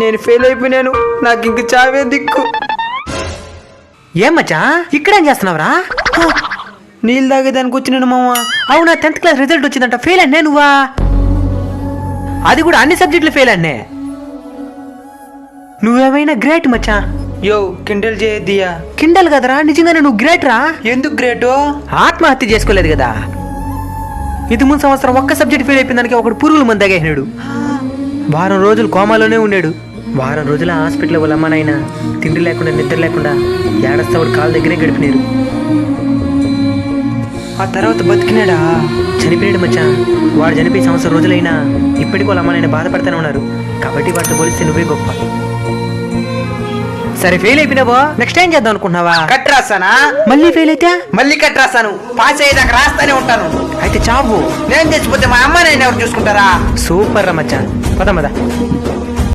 నేను ఫెయిల్ అయిపోయినాను. నాకు ఇంక చావే దిక్కు. ఏం మచ్చా? ఇక్కడేం చేస్తున్నావురా? నీళ్ళు తాగేదానికి వచ్చినాను మామ అవునా టెన్త్ క్లాస్ రిజల్ట్ వచ్చిందంట. ఫెయిల్ అన్నే నువ్వా? అది కూడా అన్ని సబ్జెక్టులు ఫెయిల్ అన్నే. నువ్వేమైనా గ్రేట్ మచ్చా? యో కిండల్ చేయద్దియా? కిండల్ కదరా నిజంగానే నువ్వు గ్రేట్ రా? ఎందుకు గ్రేటు ఆత్మహత్య చేసుకోలేదు కదా. ఇది ముందు సంవత్సరం ఒక్క సబ్జెక్ట్ ఫెయిల్ అయిపోయిన దానికి ఒకడు పురుగుల మంది తగేసినాడు. వారం రోజులు కోమాలోనే ఉన్నాడు. వారం రోజుల హాస్పిటల్ వాళ్ళ అమ్మ నాయన తిండి లేకుండా నిద్ర లేకుండా ఏడస్తావుడు కాళ్ళ దగ్గరే గడిపినారు. ఆ తర్వాత బతికినాడా? చనిపోయాడు మచ్చా. వాడు చనిపోయి సంవత్సరం రోజులైనా ఇప్పటికీ వాళ్ళ అమ్మ నాయన ఉన్నారు. కాబట్టి వాటితో పోలిస్తే నువ్వే గొప్ప. సరే ఫెయిల్ అయిపోయినావో? నెక్స్ట్ ఏం చేద్దాం అనుకుంటున్నావా? కట్ రాస్తానా? మళ్ళీ ఫెయిల్ అయితే? మళ్ళీ కట్ రాస్తాను. పాస్ అయ్యేదాకా రాస్తానే ఉంటాను. అయితే చావు. నేను చచ్చిపోతే మా అమ్మ నేను ఎవరు చూసుకుంటారా? సూపర్ రా మచ్చా పద పద.